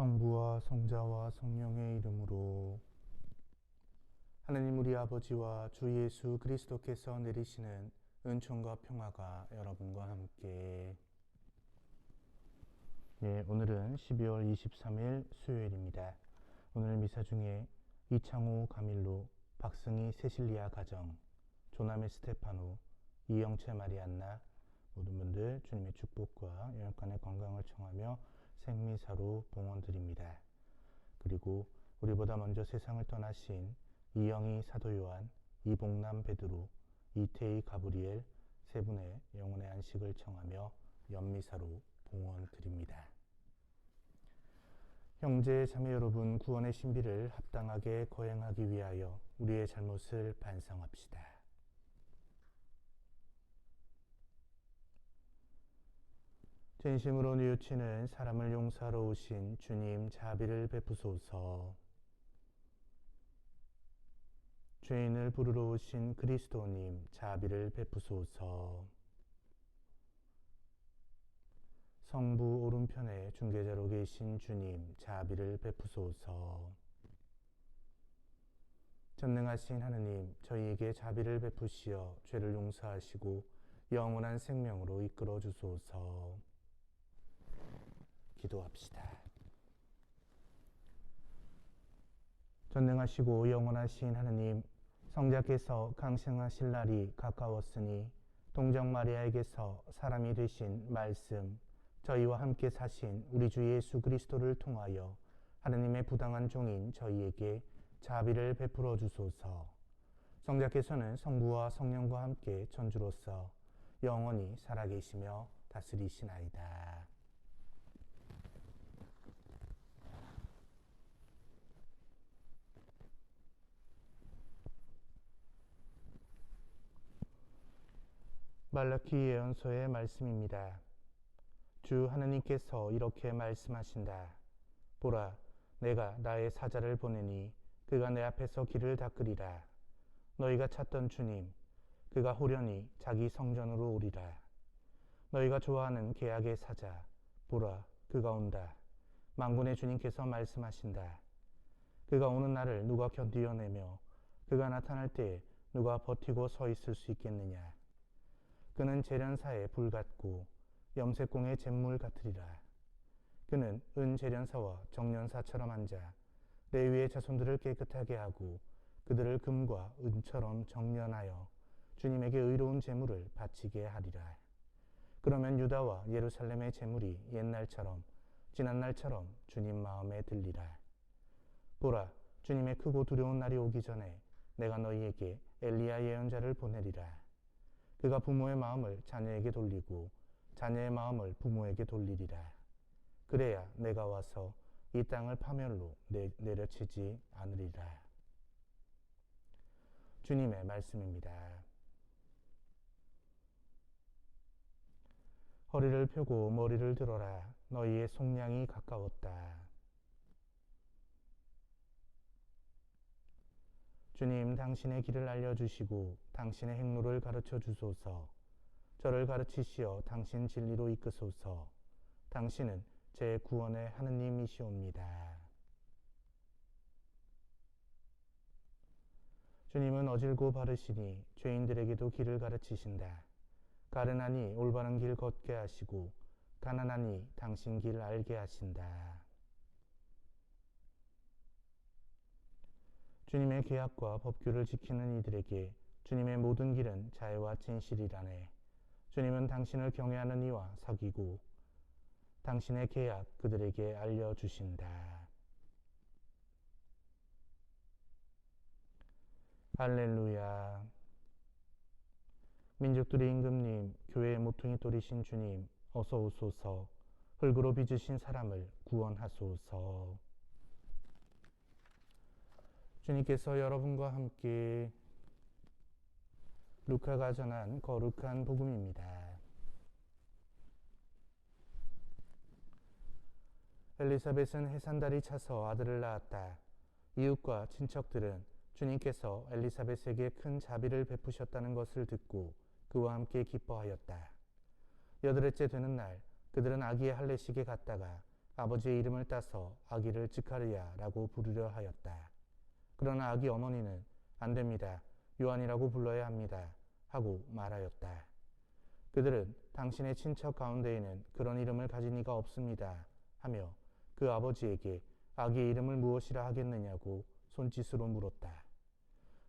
성부와 성자와 성령의 이름으로 하나님 우리 아버지와 주 예수 그리스도께서 내리시는 은총과 평화가 여러분과 함께 네, 오늘은 12월 23일 수요일입니다. 오늘 미사 중에 이창호 가밀로 박승희 세실리아 가정 조남의 스테파노 이영채 마리안나 모든 분들 주님의 축복과 영육간의 건강을 청하며 생미사로 봉헌드립니다. 그리고 우리보다 먼저 세상을 떠나신 이영희 사도 요한, 이봉남 베드로, 이태희 가브리엘 세 분의 영혼의 안식을 청하며 연미사로 봉헌드립니다. 형제 자매 여러분 구원의 신비를 합당하게 거행하기 위하여 우리의 잘못을 반성합시다. 진심으로 뉘우치는 사람을 용서하러 오신 주님 자비를 베푸소서. 죄인을 부르러 오신 그리스도님 자비를 베푸소서. 성부 오른편에 중계자로 계신 주님 자비를 베푸소서. 전능하신 하느님 저희에게 자비를 베푸시어 죄를 용서하시고 영원한 생명으로 이끌어 주소서. 기도합시다. 전능하시고 영원하신 하느님, 성자께서 강생하실 날이 가까웠으니 동정 마리아에게서 사람이 되신 말씀, 저희와 함께 사신 우리 주 예수 그리스도를 통하여 하느님의 부당한 종인 저희에게 자비를 베풀어 주소서. 성자께서는 성부와 성령과 함께 전주로서 영원히 살아계시며 다스리시나이다. 말라키 예언서의 말씀입니다. 주 하느님께서 이렇게 말씀하신다. 보라, 내가 나의 사자를 보내니 그가 내 앞에서 길을 닦으리라. 너희가 찾던 주님, 그가 호련히 자기 성전으로 오리라. 너희가 좋아하는 계약의 사자, 보라, 그가 온다. 망군의 주님께서 말씀하신다. 그가 오는 날을 누가 견디어내며 그가 나타날 때 누가 버티고 서 있을 수 있겠느냐. 그는 재련사의 불 같고 염색공의 잿물 같으리라. 그는 은 재련사와 정련사처럼 앉아 레위의 자손들을 깨끗하게 하고 그들을 금과 은처럼 정련하여 주님에게 의로운 재물을 바치게 하리라. 그러면 유다와 예루살렘의 재물이 옛날처럼 지난날처럼 주님 마음에 들리라. 보라, 주님의 크고 두려운 날이 오기 전에 내가 너희에게 엘리야 예언자를 보내리라. 그가 부모의 마음을 자녀에게 돌리고 자녀의 마음을 부모에게 돌리리라. 그래야 내가 와서 이 땅을 파멸로 내, 내려치지 않으리라. 주님의 말씀입니다. 허리를 펴고 머리를 들어라. 너희의 속량이 가까웠다. 주님, 당신의 길을 알려주시고 당신의 행로를 가르쳐 주소서. 저를 가르치시어 당신 진리로 이끄소서. 당신은 제 구원의 하느님이시옵니다. 주님은 어질고 바르시니 죄인들에게도 길을 가르치신다. 가르나니 올바른 길 걷게 하시고 가난하니 당신 길 알게 하신다. 주님의 계약과 법규를 지키는 이들에게 주님의 모든 길은 자애와 진실이라네. 주님은 당신을 경외하는 이와 사귀고 당신의 계약 그들에게 알려주신다. 할렐루야. 민족들의 임금님, 교회의 모퉁이 돌이신 주님, 어서 오소서, 흙으로 빚으신 사람을 구원하소서. 주님께서 여러분과 함께 루카가 전한 거룩한 복음입니다. 엘리사벳은 해산달이 차서 아들을 낳았다. 이웃과 친척들은 주님께서 엘리사벳에게 큰 자비를 베푸셨다는 것을 듣고 그와 함께 기뻐하였다. 여드레째 되는 날 그들은 아기의 할례식에 갔다가 아버지의 이름을 따서 아기를 즈카르야라고 부르려 하였다. 그러나 아기 어머니는 안 됩니다. 요한이라고 불러야 합니다. 하고 말하였다. 그들은 당신의 친척 가운데에는 그런 이름을 가진 이가 없습니다. 하며 그 아버지에게 아기의 이름을 무엇이라 하겠느냐고 손짓으로 물었다.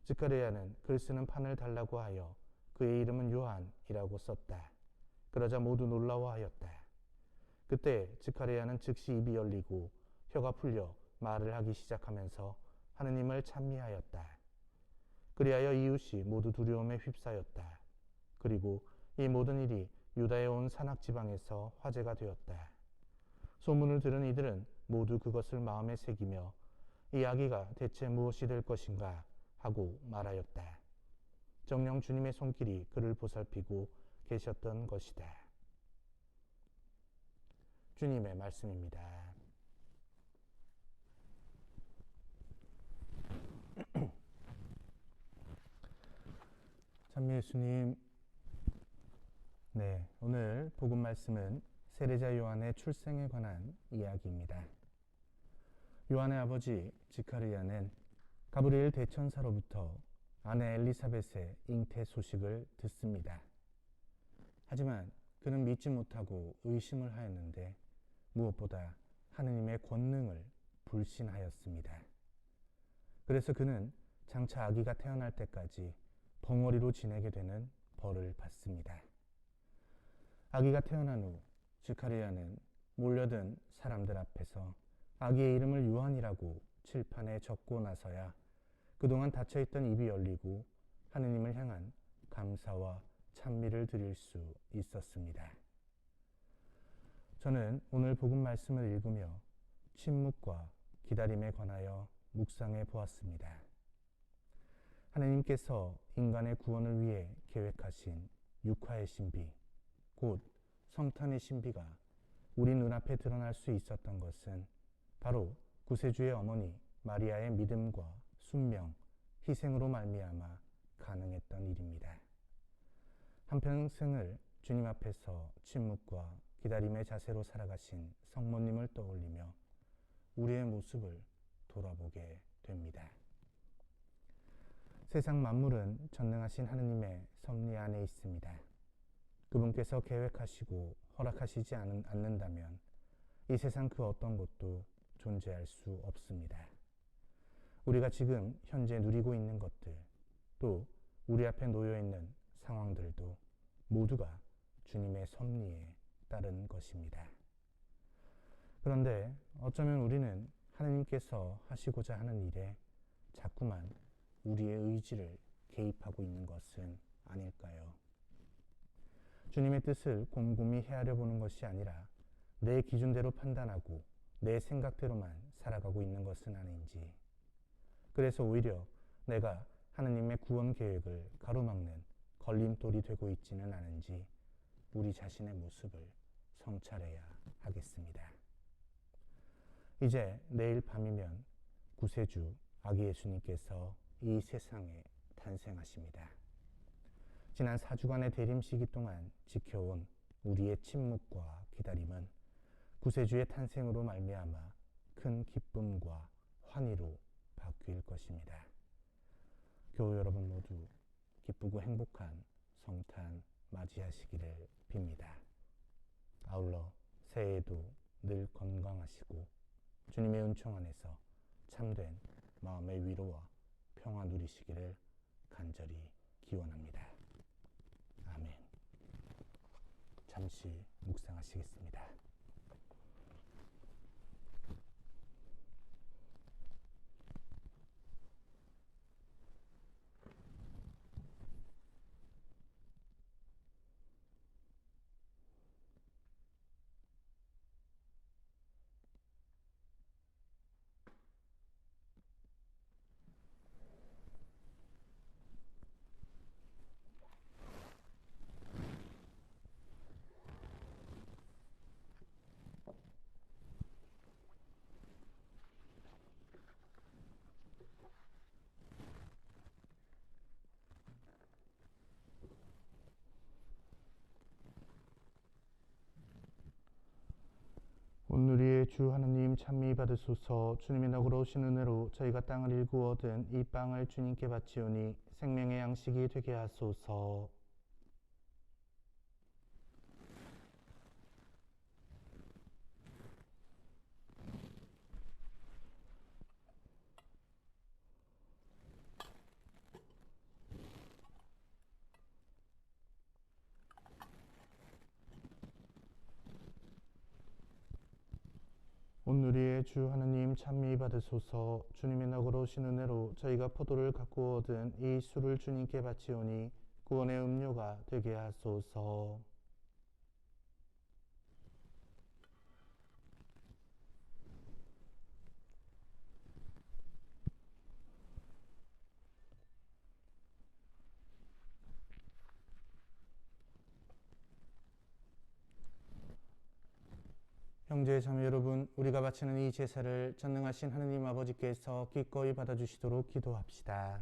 즈카르야는 글 쓰는 판을 달라고 하여 그의 이름은 요한이라고 썼다. 그러자 모두 놀라워하였다. 그때 즈카르야는 즉시 입이 열리고 혀가 풀려 말을 하기 시작하면서 하느님을 찬미하였다. 그리하여 이웃이 모두 두려움에 휩싸였다. 그리고 이 모든 일이 유다에 온 산악 지방에서 화제가 되었다. 소문을 들은 이들은 모두 그것을 마음에 새기며 이 아기가 대체 무엇이 될 것인가 하고 말하였다. 정령 주님의 손길이 그를 보살피고 계셨던 것이다. 주님의 말씀입니다. 참미 예수님, 네, 오늘 복음 말씀은 세례자 요한의 출생에 관한 이야기입니다. 요한의 아버지 지카르야는 가브리엘 대천사로부터 아내 엘리사벳의 잉태 소식을 듣습니다. 하지만 그는 믿지 못하고 의심을 하였는데 무엇보다 하느님의 권능을 불신하였습니다. 그래서 그는 장차 아기가 태어날 때까지 벙어리로 지내게 되는 벌을 받습니다. 아기가 태어난 후 즈카리아는 몰려든 사람들 앞에서 아기의 이름을 요한이라고 칠판에 적고 나서야 그동안 닫혀있던 입이 열리고 하느님을 향한 감사와 찬미를 드릴 수 있었습니다. 저는 오늘 복음 말씀을 읽으며 침묵과 기다림에 관하여 묵상해 보았습니다. 하느님께서 인간의 구원을 위해 계획하신 육화의 신비, 곧 성탄의 신비가 우리 눈앞에 드러날 수 있었던 것은 바로 구세주의 어머니 마리아의 믿음과 순명, 희생으로 말미암아 가능했던 일입니다. 한평생을 주님 앞에서 침묵과 기다림의 자세로 살아가신 성모님을 떠올리며 우리의 모습을 돌아보게 됩니다. 세상 만물은 전능하신 하느님의 섭리 안에 있습니다. 그분께서 계획하시고 허락하시지 않는다면 이 세상 그 어떤 것도 존재할 수 없습니다. 우리가 지금 현재 누리고 있는 것들, 또 우리 앞에 놓여 있는 상황들도 모두가 주님의 섭리에 따른 것입니다. 그런데 어쩌면 우리는 하느님께서 하시고자 하는 일에 자꾸만 우리의 의지를 개입하고 있는 것은 아닐까요? 주님의 뜻을 곰곰이 헤아려 보는 것이 아니라 내 기준대로 판단하고 내 생각대로만 살아가고 있는 것은 아닌지. 그래서 오히려 내가 하느님의 구원 계획을 가로막는 걸림돌이 되고 있지는 않은지 우리 자신의 모습을 성찰해야 하겠습니다. 이제 내일 밤이면 구세주 아기 예수님께서 이 세상에 탄생하십니다. 지난 4주간의 대림 시기 동안 지켜온 우리의 침묵과 기다림은 구세주의 탄생으로 말미암아 큰 기쁨과 환희로 바뀔 것입니다. 교우 여러분 모두 기쁘고 행복한 성탄 맞이하시기를 빕니다. 아울러 새해에도 늘 건강하시고 주님의 은총 안에서 참된 마음의 위로와 평화 누리시기를 간절히 기원합니다. 아멘. 잠시 묵상하시겠습니다. 주 하느님 찬미 받으소서. 주님의 너그러우신 은혜로 저희가 땅을 일구 얻은 이 빵을 주님께 바치오니 생명의 양식이 되게 하소서 주 하느님 찬미 받으소서. 주님의 너그러우신 은혜로 저희가 포도를 갖고 얻은 이 술을 주님께 바치오니 구원의 음료가 되게 하소서 형제 자매 여러분, 우리가 바치는 이 제사를 전능하신 하느님 아버지께서 기꺼이 받아주시도록 기도합시다.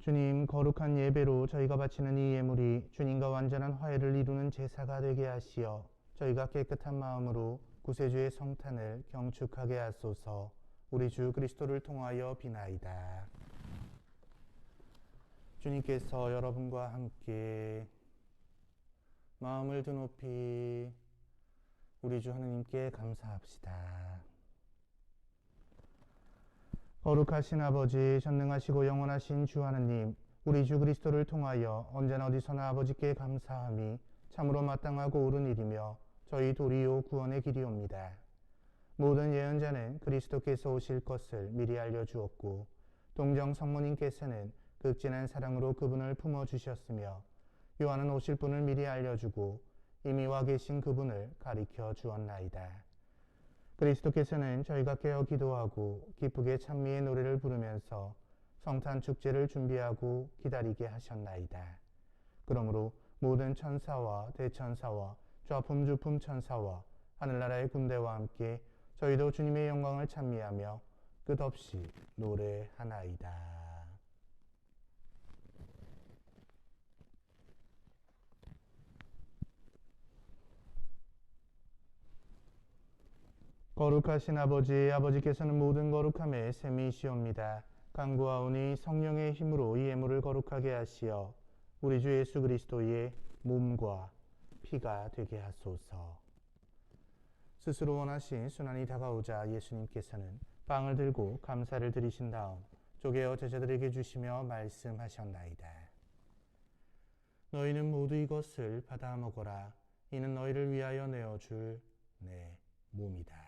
주님, 거룩한 예배로 저희가 바치는 이 예물이 주님과 완전한 화해를 이루는 제사가 되게 하시어 저희가 깨끗한 마음으로 구세주의 성탄을 경축하게 하소서 우리 주 그리스도를 통하여 비나이다. 주님께서 여러분과 함께 마음을 드 높이 우리 주 하느님께 감사합시다. 거룩하신 아버지, 전능하시고 영원하신 주 하느님, 우리 주 그리스도를 통하여 언제나 어디서나 아버지께 감사함이 참으로 마땅하고 옳은 일이며 저희 도리요 구원의 길이옵니다. 모든 예언자는 그리스도께서 오실 것을 미리 알려주었고 동정 성모님께서는 극진한 사랑으로 그분을 품어 주셨으며 요한은 오실 분을 미리 알려주고 이미 와 계신 그분을 가리켜 주었나이다. 그리스도께서는 저희가 깨어 기도하고 기쁘게 찬미의 노래를 부르면서 성탄 축제를 준비하고 기다리게 하셨나이다. 그러므로 모든 천사와 대천사와 좌품 주품 천사와 하늘나라의 군대와 함께 저희도 주님의 영광을 찬미하며 끝없이 노래하나이다. 거룩하신 아버지, 아버지께서는 모든 거룩함의 셈이시옵니다. 간구하오니 성령의 힘으로 이 예물을 거룩하게 하시어 우리 주 예수 그리스도의 몸과 피가 되게 하소서. 스스로 원하신 순환이 다가오자 예수님께서는 빵을 들고 감사를 드리신 다음 쪼개어 제자들에게 주시며 말씀하셨나이다. 너희는 모두 이것을 받아 먹어라. 이는 너희를 위하여 내어 줄 내 몸이다.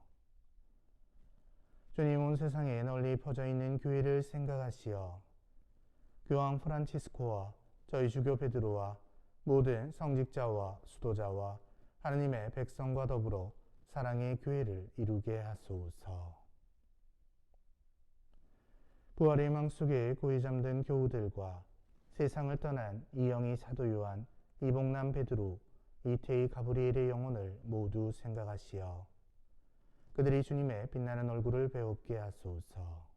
주님 온 세상에 널리 퍼져 있는 교회를 생각하시어 교황 프란치스코와 저희 주교 베드로와 모든 성직자와 수도자와 하느님의 백성과 더불어 사랑의 교회를 이루게 하소서. 부활의 망 속에 고이 잠든 교우들과 세상을 떠난 이영희 사도 요한, 이봉남 베드로, 이태희 가브리엘의 영혼을 모두 생각하시어 그들이 주님의 빛나는 얼굴을 배웁게 하소서.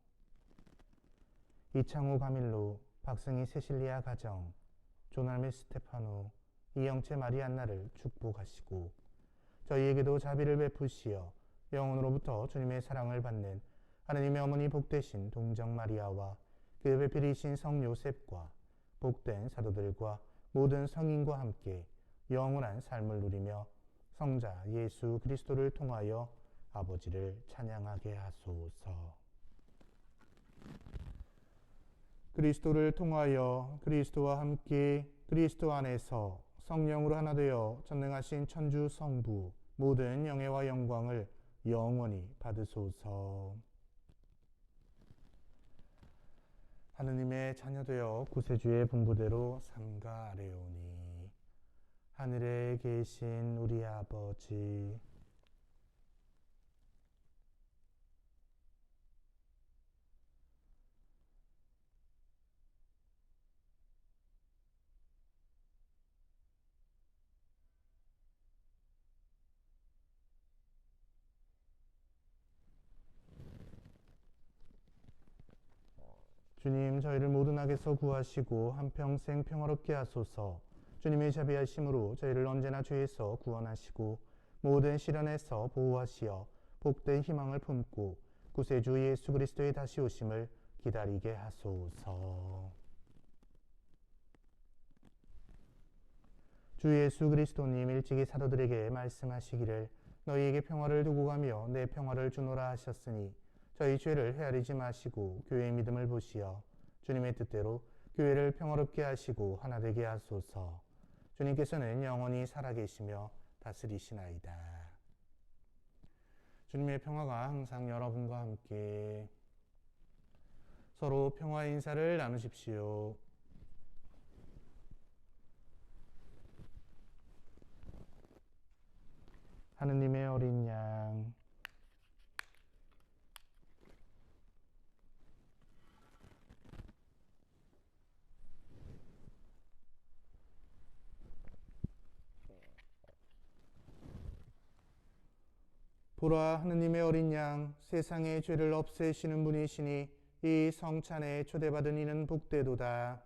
이창호 가밀로, 박승희 세실리아 가정, 조날메 스테파노, 이영채 마리안나를 축복하시고 저희에게도 자비를 베푸시어 영혼으로부터 주님의 사랑을 받는 하느님의 어머니 복되신 동정 마리아와 그 배필이신 성 요셉과 복된 사도들과 모든 성인과 함께 영원한 삶을 누리며 성자 예수 그리스도를 통하여 아버지를 찬양하게 하소서. 그리스도를 통하여 그리스도와 함께 그리스도 안에서 성령으로 하나 되어 전능하신 천주 성부 모든 영예와 영광을 영원히 받으소서. 하느님의 자녀되어 구세주의 분부대로 삼가 아뢰오니 하늘에 계신 우리 아버지 주님 저희를 모든 악에서 구하시고 한평생 평화롭게 하소서. 주님의 자비하심으로 저희를 언제나 죄에서 구원하시고 모든 시련에서 보호하시어 복된 희망을 품고 구세주 예수 그리스도의 다시 오심을 기다리게 하소서. 주 예수 그리스도님 일찍이 사도들에게 말씀하시기를 너희에게 평화를 두고 가며 내 평화를 주노라 하셨으니 저희 죄를 헤아리지 마시고 교회의 믿음을 보시어 주님의 뜻대로 교회를 평화롭게 하시고 하나 되게 하소서. 주님께서는 영원히 살아계시며 다스리시나이다. 주님의 평화가 항상 여러분과 함께 서로 평화 인사를 나누십시오. 하느님의 어린 양 보라 하느님의 어린 양 세상의 죄를 없애시는 분이시니 이 성찬에 초대받은 이는 복되도다.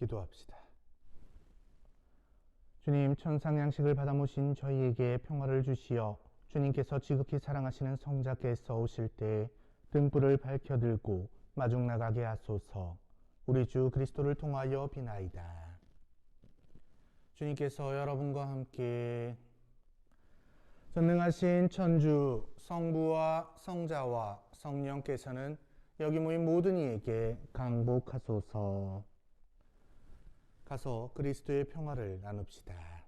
기도합시다. 주님, 천상 양식을 받아 모신 저희에게 평화를 주시어 주님께서 지극히 사랑하시는 성자께서 오실 때 등불을 밝혀 들고 마중 나가게 하소서. 우리 주 그리스도를 통하여 비나이다. 주님께서 여러분과 함께 전능하신 천주 성부와 성자와 성령께서는 여기 모인 모든 이에게 강복하소서. 가서 그리스도의 평화를 나눕시다.